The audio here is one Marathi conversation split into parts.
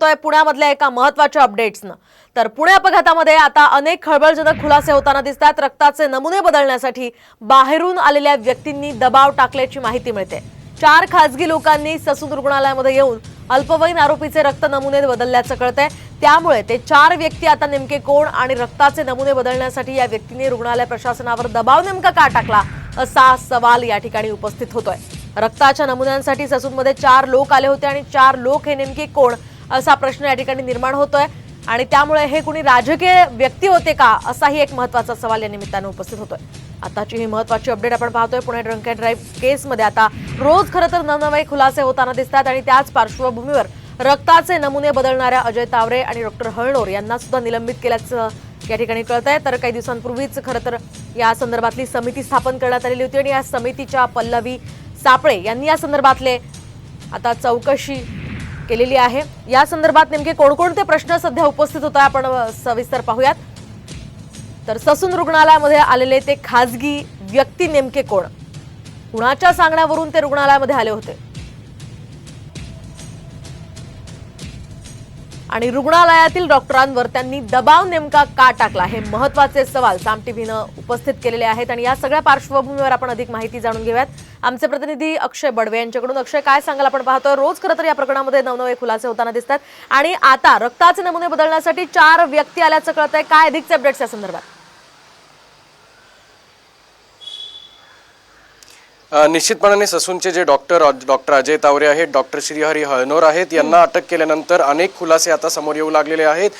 आहे पुण्यामधल्या एका महत्त्वाच्या अपडेट्सनं तर पुणे अपघातामध्ये आता अनेक खळबळजनक खुलासे होताना दिसतात रक्ताचे नमुने बदलण्यासाठी बाहेरून आलेल्या व्यक्तींनी दबाव टाकल्याची माहिती मिळते. चार खासगी लोकांनी ससून रुग्णालयामध्ये येऊन अल्पवयीन आरोपीचे रक्त नमुने बदलल्याचं कळतंय. त्यामुळे ते चार व्यक्ती आता नेमके कोण आणि रक्ताचे नमुने बदलण्यासाठी या व्यक्तीने रुग्णालय प्रशासनावर दबाव नेमका का टाकला असा सवाल या ठिकाणी उपस्थित होतोय. रक्ताच्या नमुन्यांसाठी ससूनमध्ये चार लोक आले होते आणि चार लोक हे नेमके कोण असा प्रश्न या ठिकाणी निर्माण होतोय. आणि त्यामुळे हे कुणी राजकीय व्यक्ती होते का असाही एक महत्त्वाचा सवाल या निमित्तानं उपस्थित होतोय. आताची ही महत्वाची अपडेट आपण पाहतोय पुणे ड्रंक अँड ड्राईव्ह केसमध्ये. आता रोज खरं तर नवनवे खुलासे होताना दिसतात आणि त्याच पार्श्वभूमीवर रक्ताचे नमुने बदलणाऱ्या अजय तावरे आणि डॉक्टर हळणोर यांना सुद्धा निलंबित केल्याचं या ठिकाणी कळत आहे तर काही दिवसांपूर्वीच खरं तर या संदर्भातली समिती स्थापन करण्यात आलेली होती आणि या समितीच्या पल्लवी सापळे यांनी या संदर्भातले आता चौकशी केलेली आहे. या संदर्भात नेमके कोणकोणते प्रश्न सध्या उपस्थित होता आपण सविस्तर पाहूयात. तर ससून रुग्णालयामध्ये आलेले ते खाजगी व्यक्ती नेमके कोण? कुणाच्या सांगण्यावरून ते रुग्णालयामध्ये आले होते? आणि रुग्णालयातील डॉक्टरांवर त्यांनी दबाव नेमका का टाकला? हे महत्त्वाचे सवाल साम टीव्हीनं उपस्थित केलेले आहेत आणि या सगळ्या पार्श्वभूमीवर आपण अधिक माहिती जाणून घेऊयात. आमचे प्रतिनिधी अक्षय बडवे यांच्याकडून. अक्षय काय सांगाल आपण? पाहतोय रोज खरं तर या प्रकरणामध्ये नवनवे खुलासे होताना दिसतात. आणि आता रक्ताचे नमुने बदलण्यासाठी चार व्यक्ती आल्याचं कळत आहे काय अधिकचे अपडेट्स या संदर्भात? निश्चितपणाने ससूनचे जे डॉक्टर डॉक्टर अजय तावरे आहेत डॉक्टर श्रीहरी हळनोर आहेत यांना अटक केल्यानंतर अनेक खुलासे आता समोर येऊ लागलेले आहेत.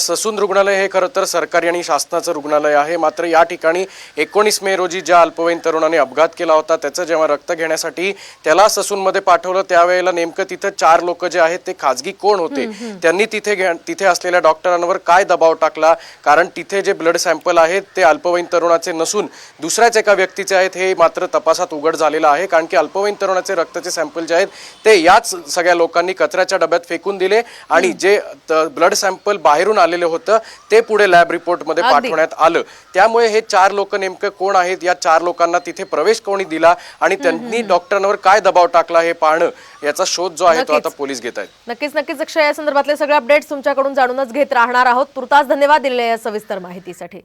ससून रुग्णालय हे खरं तर सरकारी आणि शासनाचं रुग्णालय आहे. मात्र या ठिकाणी एकोणीस मे रोजी ज्या अल्पवयीन तरुणाने अपघात केला होता त्याचं जेव्हा रक्त घेण्यासाठी त्याला ससूनमध्ये पाठवलं त्यावेळेला नेमकं तिथं चार लोक जे आहेत ते खाजगी कोण होते? त्यांनी तिथे घ्या- तिथे असलेल्या डॉक्टरांवर काय दबाव टाकला? कारण तिथे जे ब्लड सॅम्पल आहेत ते अल्पवयीन तरुणाचे नसून दुसऱ्याच एका व्यक्तीचे आहेत हे मात्र तपासात उघड झालेलं आहे कारण की अल्पवयीन तरुणाचे रक्ताचे सॅम्पल जे आहेत ते याच सगळ्या लोकांनी कचऱ्याच्या डब्यात फेकून दिले आणि जे ब्लड सॅम्पल बाहेरून आलेले होतं ते पुढे लॅब रिपोर्टमध्ये. पाठवण्यात आलं. त्यामुळे हे चार लोक नेमकं कोण आहेत या चार लोकांना तिथे प्रवेश कोणी दिला आणि त्यांनी डॉक्टरांवर काय दबाव टाकला हे पाहणं याचा शोध जो आहे तो. आता पोलीस घेत आहेत. नक्कीच नक्कीच. अक्षय या संदर्भातले सगळे अपडेट्स तुमच्याकडून जाणूनच घेत राहणार आहोत. तुर्तास धन्यवाद दिलेल्या या सविस्तर माहितीसाठी.